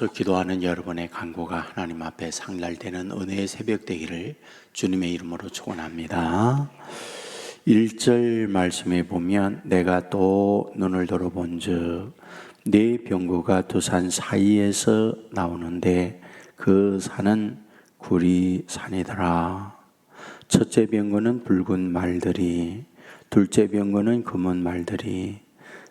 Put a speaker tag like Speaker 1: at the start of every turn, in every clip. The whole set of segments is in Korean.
Speaker 1: 모여서 기도하는 여러분의 간구가 하나님 앞에 상달되는 은혜의 새벽 되기를 주님의 이름으로 축원합니다. 1절 말씀에 보면 내가 또 눈을 들어본 즉 네 병거가 두 산 사이에서 나오는데 그 산은 구리 산이더라. 첫째 병거는 붉은 말들이 둘째 병거는 검은 말들이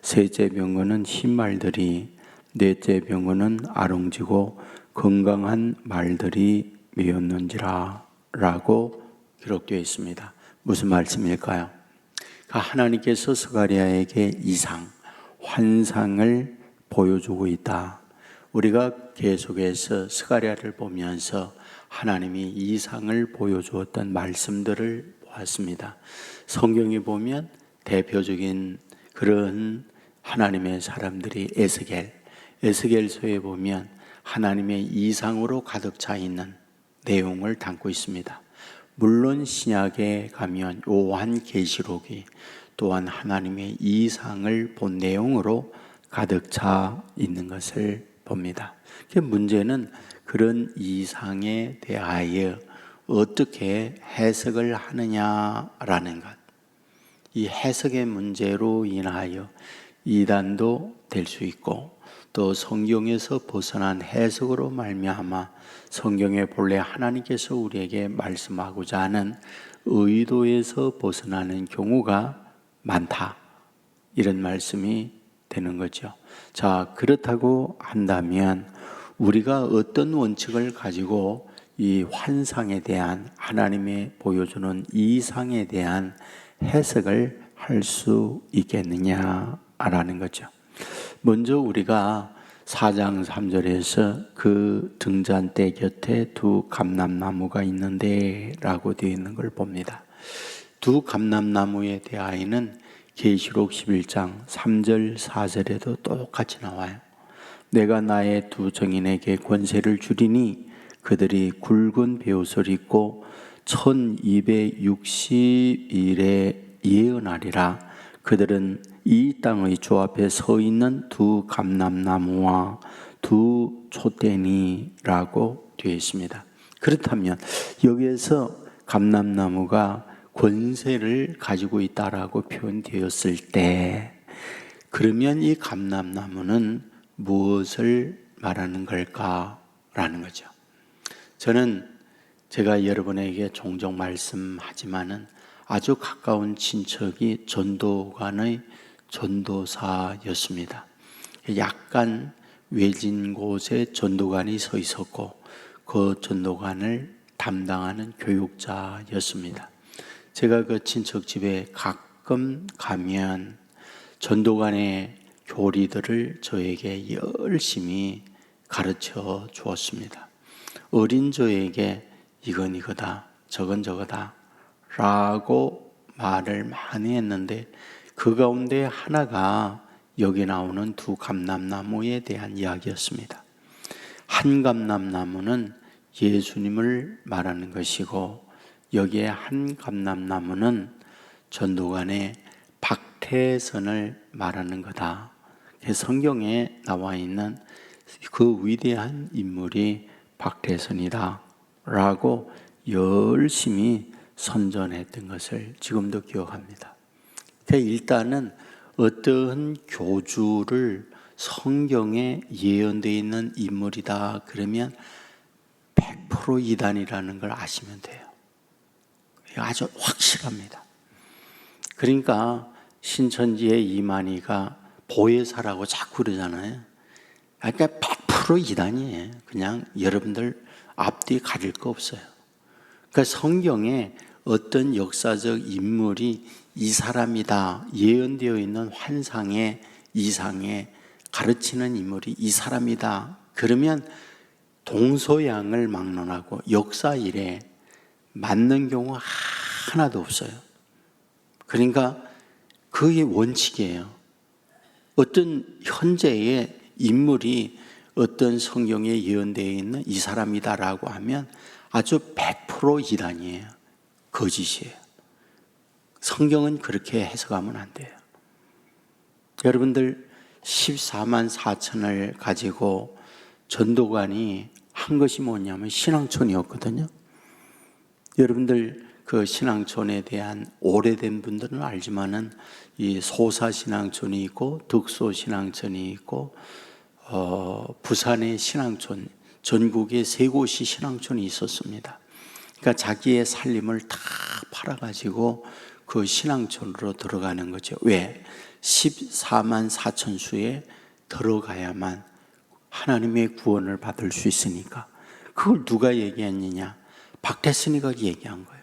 Speaker 1: 셋째 병거는 흰 말들이 넷째 병거는 아롱지고 건강한 말들이 메었는지라 라고 기록되어 있습니다. 무슨 말씀일까요? 하나님께서 스가리아에게 이상, 환상을 보여주고 있다. 우리가 계속해서 스가리아를 보면서 하나님이 이상을 보여주었던 말씀들을 보았습니다. 성경에 보면 대표적인 그런 하나님의 사람들이 에스겔, 에스겔서에 보면 하나님의 이상으로 가득 차 있는 내용을 담고 있습니다. 물론 신약에 가면 요한 계시록이 또한 하나님의 이상을 본 내용으로 가득 차 있는 것을 봅니다. 그 문제는 그런 이상에 대하여 어떻게 해석을 하느냐라는 것. 이 해석의 문제로 인하여 이단도 될 수 있고 또 성경에서 벗어난 해석으로 말미암아 성경의 본래 하나님께서 우리에게 말씀하고자 하는 의도에서 벗어나는 경우가 많다. 이런 말씀이 되는 거죠. 자, 그렇다고 한다면 우리가 어떤 원칙을 가지고 이 환상에 대한 하나님의 보여주는 이상에 대한 해석을 할 수 있겠느냐라는 거죠. 먼저 우리가 4장 3절에서 그 등잔대 곁에 두 감람나무가 있는데 라고 되어 있는 걸 봅니다. 두 감람나무에 대하여는 계시록 11장 3절 4절에도 똑같이 나와요. 내가 나의 두 정인에게 권세를 주리니 그들이 굵은 베옷을 입고 1260일에 예언하리라 그들은 이 땅의 주 앞에 서 있는 두 감람나무와 두 촛대니라고 되어 있습니다. 그렇다면 여기에서 감람나무가 권세를 가지고 있다라고 표현되었을 때 그러면 이 감람나무는 무엇을 말하는 걸까라는 거죠. 저는 제가 여러분에게 종종 말씀하지만은 아주 가까운 친척이 전도관의 전도사였습니다. 약간 외진 곳에 전도관이 서 있었고 그 전도관을 담당하는 교육자였습니다. 제가 그 친척 집에 가끔 가면 전도관의 교리들을 저에게 열심히 가르쳐 주었습니다. 어린 저에게 이건 이거다, 저건 저거다 라고 말을 많이 했는데 그 가운데 하나가 여기 나오는 두 감람나무에 대한 이야기였습니다. 한 감람나무는 예수님을 말하는 것이고 여기에 한 감람나무는 전도관의 박태선을 말하는 거다. 성경에 나와 있는 그 위대한 인물이 박태선이다. 라고 열심히 선전했던 것을 지금도 기억합니다. 그러니까 일단은 어떤 교주를 성경에 예언되어 있는 인물이다 그러면 100% 이단이라는 걸 아시면 돼요. 아주 확실합니다. 그러니까 신천지의 이만희가 보혜사라고 자꾸 그러잖아요. 그러니까 100% 이단이에요. 그냥 여러분들 앞뒤 가릴 거 없어요. 그러니까 성경에 어떤 역사적 인물이 이 사람이다 예언되어 있는 환상의 이상에 가르치는 인물이 이 사람이다 그러면 동서양을 막론하고 역사 일에 맞는 경우 하나도 없어요. 그러니까 그게 원칙이에요. 어떤 현재의 인물이 어떤 성경에 예언되어 있는 이 사람이다라고 하면 아주 100% 이단이에요. 거짓이에요. 성경은 그렇게 해석하면 안 돼요. 여러분들 14만 4천을 가지고 전도관이 한 것이 뭐냐면 신앙촌이었거든요. 여러분들 그 신앙촌에 대한 오래된 분들은 알지만은 이 소사 신앙촌이 있고 덕소 신앙촌이 있고 어, 부산의 신앙촌 전국에 세 곳이 신앙촌이 있었습니다. 그러니까 자기의 살림을 다 팔아가지고 그 신앙촌으로 들어가는 거죠. 왜? 14만 4천 수에 들어가야만 하나님의 구원을 받을 수 있으니까. 그걸 누가 얘기했느냐? 박태선이가 얘기한 거예요.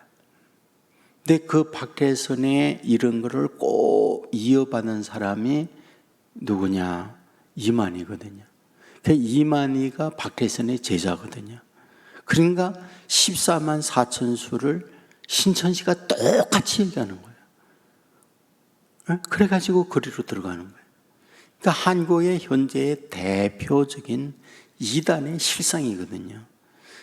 Speaker 1: 근데 그 박태선의 이런 거를 꼭 이어받은 사람이 누구냐? 이만희거든요. 그 이만희가 박태선의 제자거든요. 그러니까 14만 4천 수를 신천 씨가 똑같이 얘기하는 거예요. 예? 그래가지고 거리로 들어가는 거예요. 그러니까 한국의 현재의 대표적인 이단의 실상이거든요.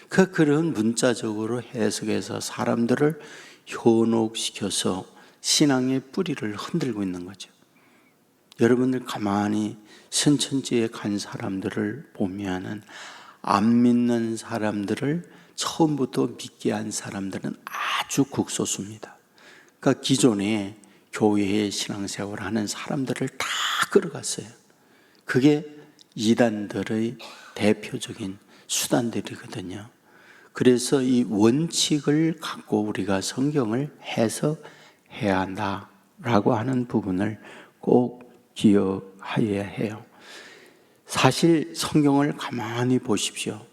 Speaker 1: 그 그런 문자적으로 해석해서 사람들을 현혹시켜서 신앙의 뿌리를 흔들고 있는 거죠. 여러분들 가만히 선천지에 간 사람들을 보면은 안 믿는 사람들을 처음부터 믿게 한 사람들은 아주 극소수입니다. 그러니까 기존에 교회의 신앙생활을 하는 사람들을 다 끌어갔어요. 그게 이단들의 대표적인 수단들이거든요. 그래서 이 원칙을 갖고 우리가 성경을 해석해야 한다라고 하는 부분을 꼭 기억하여야 해요. 사실 성경을 가만히 보십시오.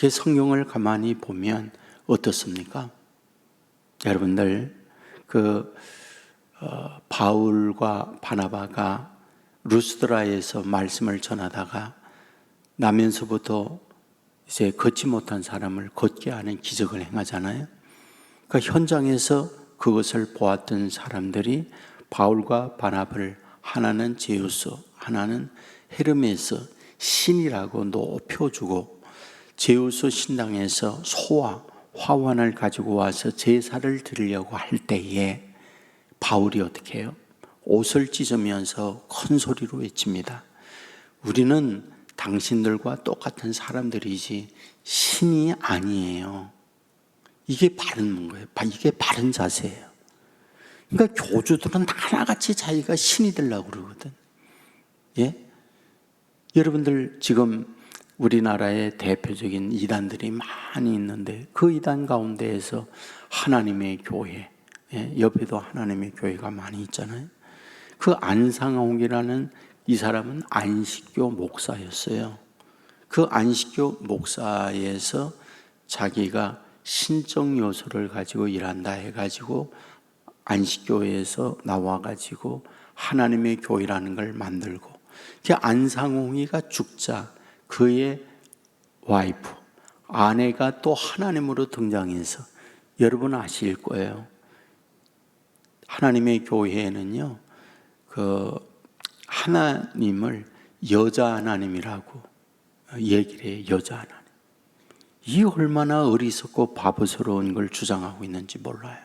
Speaker 1: 그 성경을 가만히 보면 어떻습니까? 여러분들 그 어, 바울과 바나바가 루스드라에서 말씀을 전하다가 나면서부터 이제 걷지 못한 사람을 걷게 하는 기적을 행하잖아요. 그 현장에서 그것을 보았던 사람들이 바울과 바나바를 하나는 제우스, 하나는 헤르메스 신이라고 높여주고 제우스 신당에서 소와 화환을 가지고 와서 제사를 드리려고 할 때에 바울이 어떻게 해요? 옷을 찢으면서 큰 소리로 외칩니다. 우리는 당신들과 똑같은 사람들이지 신이 아니에요. 이게 바른 거예요. 이게 바른 자세예요. 그러니까 교주들은 하나같이 자기가 신이 되려고 그러거든. 예? 여러분들 지금 우리나라의 대표적인 이단들이 많이 있는데 그 이단 가운데에서 하나님의 교회, 예? 옆에도 하나님의 교회가 많이 있잖아요. 그 안상홍이라는 이 사람은 안식교 목사였어요. 그 안식교 목사에서 자기가 신적 요소를 가지고 일한다 해가지고 안식교에서 나와가지고 하나님의 교회라는 걸 만들고 그 안상홍이가 죽자 그의 와이프 아내가 또 하나님으로 등장해서 여러분 아실 거예요. 하나님의 교회에는요 그 하나님을 여자 하나님이라고 얘기를 해요. 여자 하나님. 이 얼마나 어리석고 바보스러운 걸 주장하고 있는지 몰라요.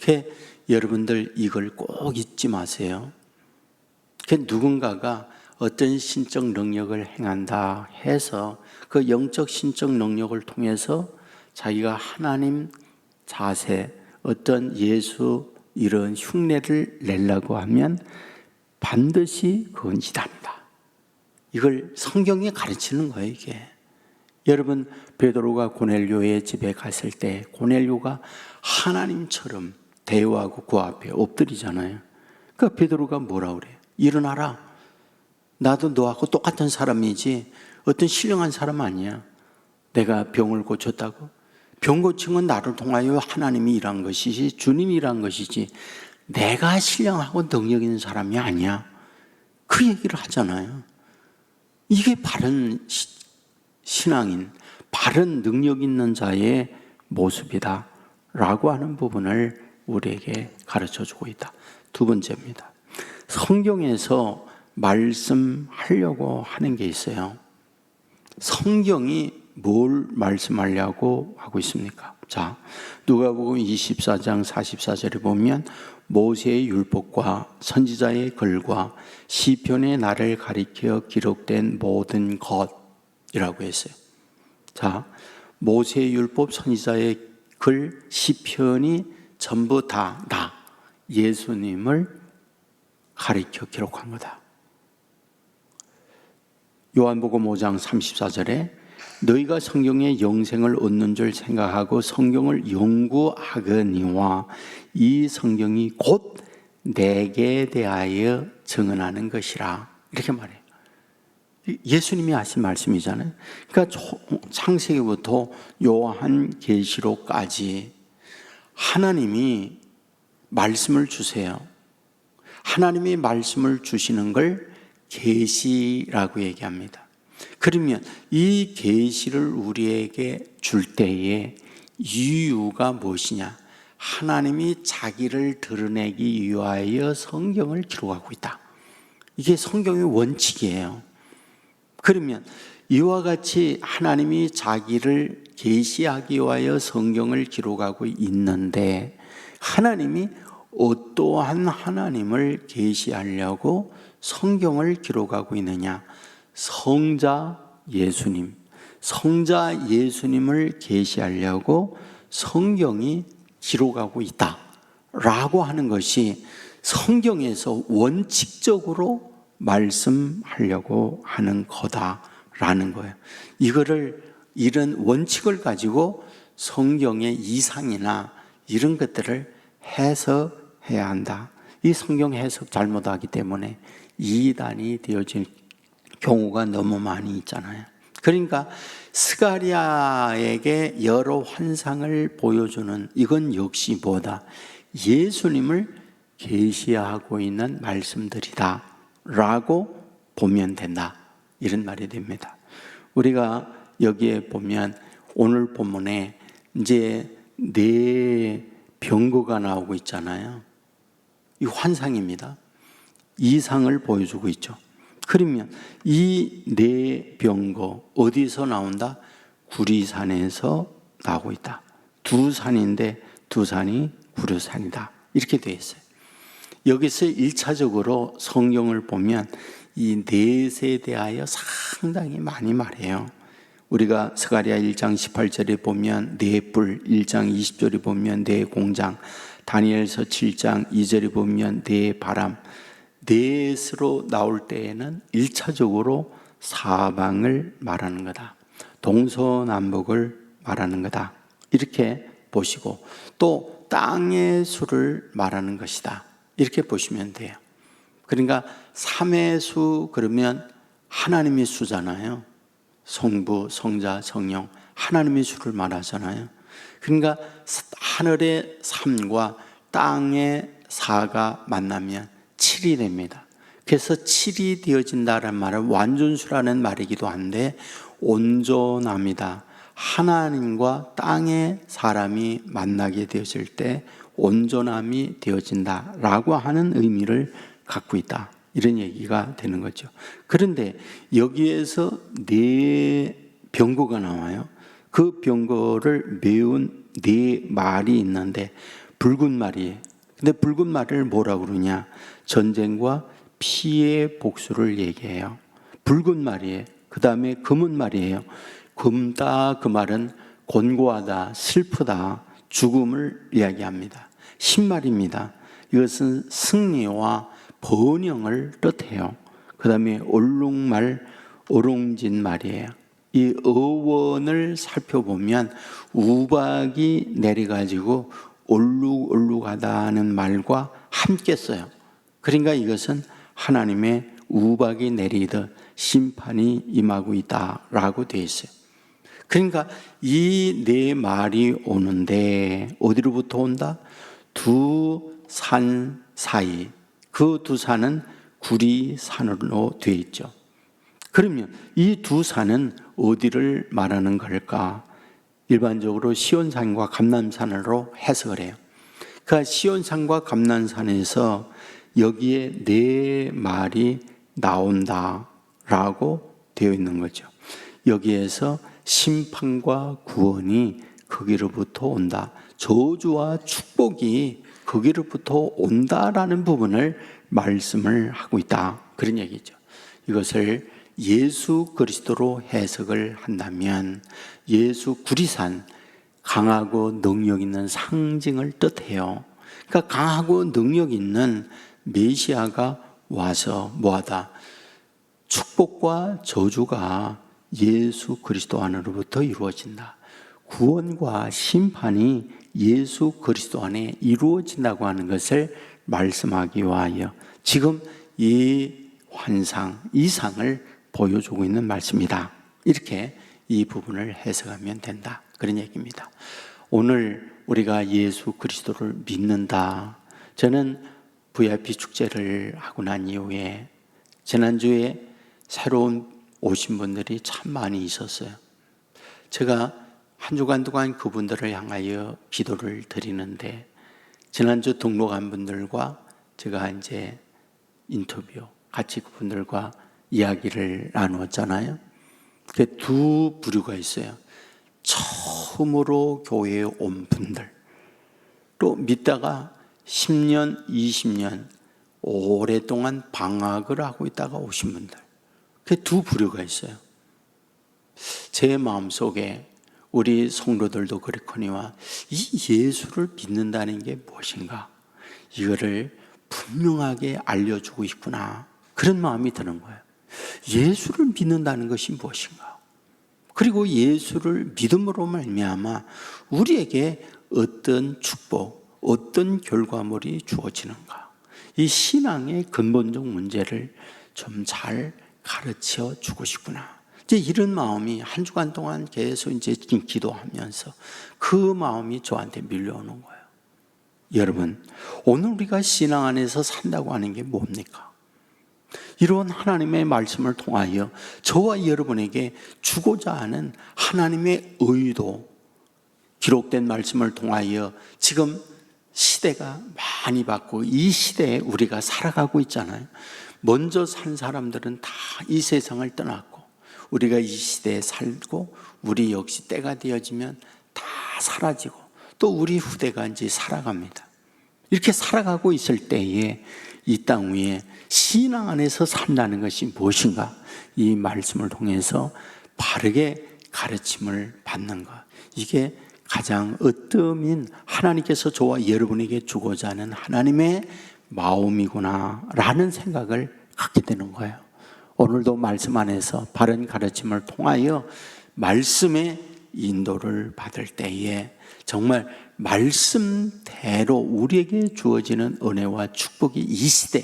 Speaker 1: 그 여러분들 이걸 꼭 잊지 마세요. 그 누군가가 어떤 신적 능력을 행한다 해서 그 영적 신적 능력을 통해서 자기가 하나님 자세, 어떤 예수 이런 흉내를 내려고 하면 반드시 그건 이단이다. 이걸 성경이 가르치는 거예요, 이게. 여러분, 베드로가 고넬료의 집에 갔을 때 고넬료가 하나님처럼 대우하고 그 앞에 엎드리잖아요. 그러니까 베드로가 뭐라 그래요? 일어나라. 나도 너하고 똑같은 사람이지 어떤 신령한 사람 아니야. 내가 병을 고쳤다고. 병 고친 건 나를 통하여 하나님이 일한 것이지 주님이 일한 것이지 내가 신령하고 능력 있는 사람이 아니야. 그 얘기를 하잖아요. 이게 바른 신앙인, 바른 능력 있는 자의 모습이다. 라고 하는 부분을 우리에게 가르쳐 주고 있다. 두 번째입니다. 성경에서 말씀하려고 하는 게 있어요. 성경이 뭘 말씀하려고 하고 있습니까? 자, 누가복음 24장 44절에 보면 모세의 율법과 선지자의 글과 시편의 날을 가리켜 기록된 모든 것 이라고 했어요. 자, 모세율법 선지자의 글 시편이 전부 다 나 예수님을 가리켜 기록한 거다. 요한복음 5장 34절에 너희가 성경의 영생을 얻는 줄 생각하고 성경을 연구하거니와 이 성경이 곧 내게 대하여 증언하는 것이라 이렇게 말해요. 예수님이 하신 말씀이잖아요. 그러니까 창세기부터 요한 계시록까지 하나님이 말씀을 주세요. 하나님이 말씀을 주시는 걸 계시라고 얘기합니다. 그러면 이 계시를 우리에게 줄 때에 이유가 무엇이냐? 하나님이 자기를 드러내기 위하여 성경을 기록하고 있다. 이게 성경의 원칙이에요. 그러면 이와 같이 하나님이 자기를 계시하기 위하여 성경을 기록하고 있는데 하나님이 어떠한 하나님을 계시하려고 성경을 기록하고 있느냐? 성자 예수님, 성자 예수님을 계시하려고 성경이 기록하고 있다 라고 하는 것이 성경에서 원칙적으로 말씀하려고 하는 거다라는 거예요. 이거를 이런 원칙을 가지고 성경의 이상이나 이런 것들을 해석해야 한다. 이 성경 해석 잘못하기 때문에 이단이 되어진 경우가 너무 많이 있잖아요. 그러니까 스가리아에게 여러 환상을 보여주는 이건 역시 뭐다? 예수님을 계시하고 있는 말씀들이다. 라고 보면 된다. 이런 말이 됩니다. 우리가 여기에 보면 오늘 본문에 이제 네 병거가 나오고 있잖아요. 이 환상입니다. 이상을 보여주고 있죠. 그러면 이 네 병거 어디서 나온다? 구리산에서 나오고 있다. 두 산인데 두 산이 구려산이다. 이렇게 되어 있어요. 여기서 1차적으로 성경을 보면 이 넷에 대하여 상당히 많이 말해요. 우리가 스가리아 1장 18절에 보면 네 뿔, 1장 20절에 보면 네 공장, 다니엘서 7장 2절에 보면 네 바람, 넷으로 나올 때에는 1차적으로 사방을 말하는 거다. 동서남북을 말하는 거다. 이렇게 보시고 또 땅의 수를 말하는 것이다. 이렇게 보시면 돼요. 그러니까 삼의 수 그러면 하나님의 수잖아요. 성부, 성자, 성령 하나님의 수를 말하잖아요. 그러니까 하늘의 삼과 땅의 사가 만나면 7이 됩니다. 그래서 7이 되어진다는 말은 완전수라는 말이기도 한데 온전함이다. 하나님과 땅의 사람이 만나게 되었을 때 온전함이 되어진다라고 하는 의미를 갖고 있다. 이런 얘기가 되는 거죠. 그런데 여기에서 네 병거가 나와요. 그 병거를 메운 네 말이 있는데 붉은 말이에요. 근데 붉은 말을 뭐라 그러냐? 전쟁과 피의 복수를 얘기해요. 붉은 말이에요. 그 다음에 검은 말이에요. 검다 그 말은 곤고하다, 슬프다, 죽음을 이야기합니다. 신말입니다. 이것은 승리와 번영을 뜻해요. 그 다음에 얼룩말, 오롱진 말이에요. 이 어원을 살펴보면 우박이 내려가지고 얼룩얼룩하다는 말과 함께 써요. 그러니까 이것은 하나님의 우박이 내리듯 심판이 임하고 있다라고 되어 있어요. 그러니까 이 네 말이 오는데 어디로부터 온다? 두 산 사이 그 두 산은 구리 산으로 되어 있죠. 그러면 이 두 산은 어디를 말하는 걸까? 일반적으로 시온산과 감남산으로 해석을 해요. 그 시온산과 감남산에서 여기에 네 말이 나온다라고 되어 있는 거죠. 여기에서 심판과 구원이 거기로부터 온다. 저주와 축복이 거기로부터 온다라는 부분을 말씀을 하고 있다. 그런 얘기죠. 이것을 예수 그리스도로 해석을 한다면 예수 구리산 강하고 능력 있는 상징을 뜻해요. 그러니까 강하고 능력 있는 메시아가 와서 뭐하다 축복과 저주가 예수 그리스도 안으로부터 이루어진다. 구원과 심판이 예수 그리스도 안에 이루어진다고 하는 것을 말씀하기 위하여 지금 이 환상, 이상을 보여주고 있는 말씀이다. 이렇게 이 부분을 해석하면 된다. 그런 얘기입니다. 오늘 우리가 예수 그리스도를 믿는다. 저는 VIP 축제를 하고 난 이후에 지난주에 새로운 오신 분들이 참 많이 있었어요. 제가 한 주간 동안 그분들을 향하여 기도를 드리는데 지난주 등록한 분들과 제가 이제 인터뷰 같이 그분들과 이야기를 나누었잖아요. 그 두 부류가 있어요. 처음으로 교회에 온 분들, 또 믿다가 10년, 20년 오랫동안 방학을 하고 있다가 오신 분들. 그 두 부류가 있어요. 제 마음속에 우리 성도들도 그렇거니와 이 예수를 믿는다는 게 무엇인가? 이거를 분명하게 알려주고 있구나. 그런 마음이 드는 거예요. 예수를 믿는다는 것이 무엇인가? 그리고 예수를 믿음으로 말미암아 우리에게 어떤 축복, 어떤 결과물이 주어지는가? 이 신앙의 근본적 문제를 좀 잘 가르쳐 주고 싶구나. 이제 이런 마음이 한 주간 동안 계속 이제 기도하면서 그 마음이 저한테 밀려오는 거예요. 여러분, 오늘 우리가 신앙 안에서 산다고 하는 게 뭡니까? 이런 하나님의 말씀을 통하여 저와 여러분에게 주고자 하는 하나님의 의도, 기록된 말씀을 통하여 지금 시대가 많이 바뀌고 이 시대에 우리가 살아가고 있잖아요. 먼저 산 사람들은 다 이 세상을 떠났고 우리가 이 시대에 살고 우리 역시 때가 되어지면 다 사라지고 또 우리 후대가 이제 살아갑니다. 이렇게 살아가고 있을 때에 이 땅 위에 신앙 안에서 산다는 것이 무엇인가? 이 말씀을 통해서 바르게 가르침을 받는 것. 이게 가장 으뜸인 하나님께서 저와 여러분에게 주고자 하는 하나님의 마음이구나 라는 생각을 갖게 되는 거예요. 오늘도 말씀 안에서 바른 가르침을 통하여 말씀의 인도를 받을 때에 정말 말씀대로 우리에게 주어지는 은혜와 축복이 이 시대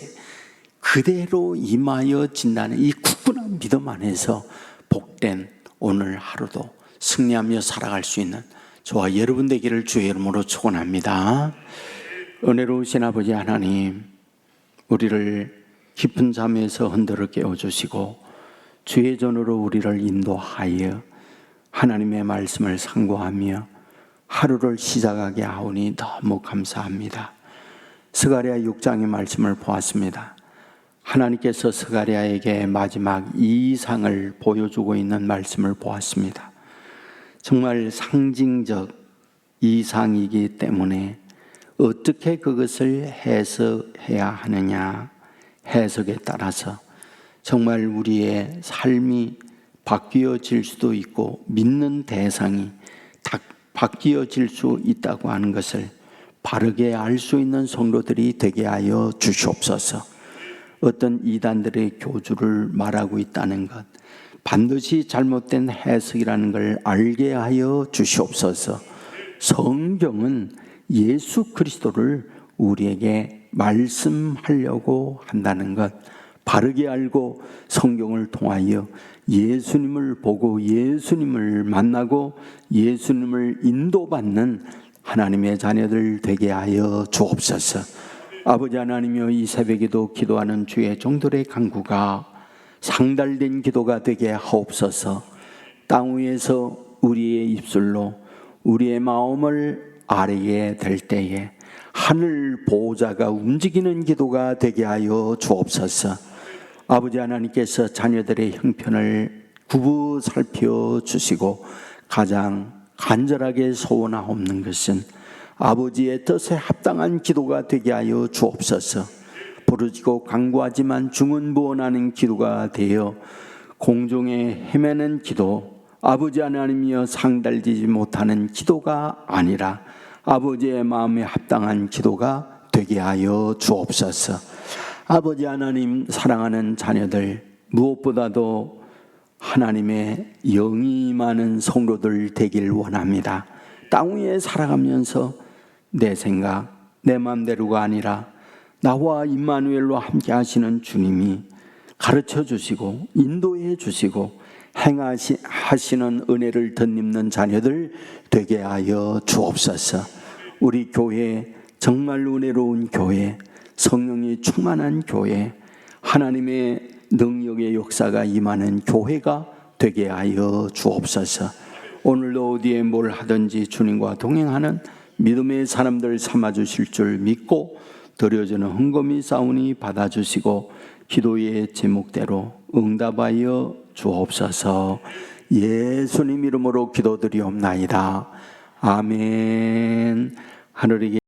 Speaker 1: 그대로 임하여진다는 이 굳건한 믿음 안에서 복된 오늘 하루도 승리하며 살아갈 수 있는 저와 여러분 되기를 주의 이름으로 축원합니다. 은혜로우신 아버지 하나님, 우리를 깊은 잠에서 흔들어 깨워 주시고 주의 전으로 우리를 인도하여 하나님의 말씀을 상고하며 하루를 시작하게 하오니 너무 감사합니다. 스가랴 6장의 말씀을 보았습니다. 하나님께서 스가랴에게 마지막 이상을 보여주고 있는 말씀을 보았습니다. 정말 상징적 이상이기 때문에 어떻게 그것을 해석해야 하느냐 해석에 따라서 정말 우리의 삶이 바뀌어질 수도 있고 믿는 대상이 바뀌어질 수 있다고 하는 것을 바르게 알 수 있는 성도들이 되게 하여 주시옵소서. 어떤 이단들의 교주를 말하고 있다는 것, 반드시 잘못된 해석이라는 걸 알게 하여 주시옵소서. 성경은 예수 그리스도를 우리에게 말씀하려고 한다는 것, 바르게 알고 성경을 통하여 예수님을 보고 예수님을 만나고 예수님을 인도받는 하나님의 자녀들 되게 하여 주옵소서. 아버지 하나님여 이 새벽에도 기도하는 주의 종들의 강구가 상달된 기도가 되게 하옵소서. 땅 위에서 우리의 입술로 우리의 마음을 아래게 될 때에 하늘 보호자가 움직이는 기도가 되게 하여 주옵소서. 아버지 하나님께서 자녀들의 형편을 구부 살펴 주시고 가장 간절하게 소원하옵는 것은 아버지의 뜻에 합당한 기도가 되게 하여 주옵소서. 부르지고 강구하지만 중언부언하는 기도가 되어 공중에 헤매는 기도, 아버지 하나님이여 상달지지 못하는 기도가 아니라 아버지의 마음에 합당한 기도가 되게 하여 주옵소서. 아버지 하나님 사랑하는 자녀들 무엇보다도 하나님의 영이 많은 성도들 되길 원합니다. 땅 위에 살아가면서 내 생각, 내 마음대로가 아니라 나와 임마누엘로 함께 하시는 주님이 가르쳐 주시고 인도해 주시고 행하시는 은혜를 덧입는 자녀들 되게 하여 주옵소서. 우리 교회 정말 은혜로운 교회, 성령이 충만한 교회, 하나님의 능력의 역사가 임하는 교회가 되게 하여 주옵소서. 오늘도 어디에 뭘 하든지 주님과 동행하는 믿음의 사람들 삼아 주실 줄 믿고 드려지는 헌금이 싸우니 받아주시고 기도의 제목대로 응답하여 주옵소서. 예수님 이름으로 기도드리옵나이다. 아멘. 하늘에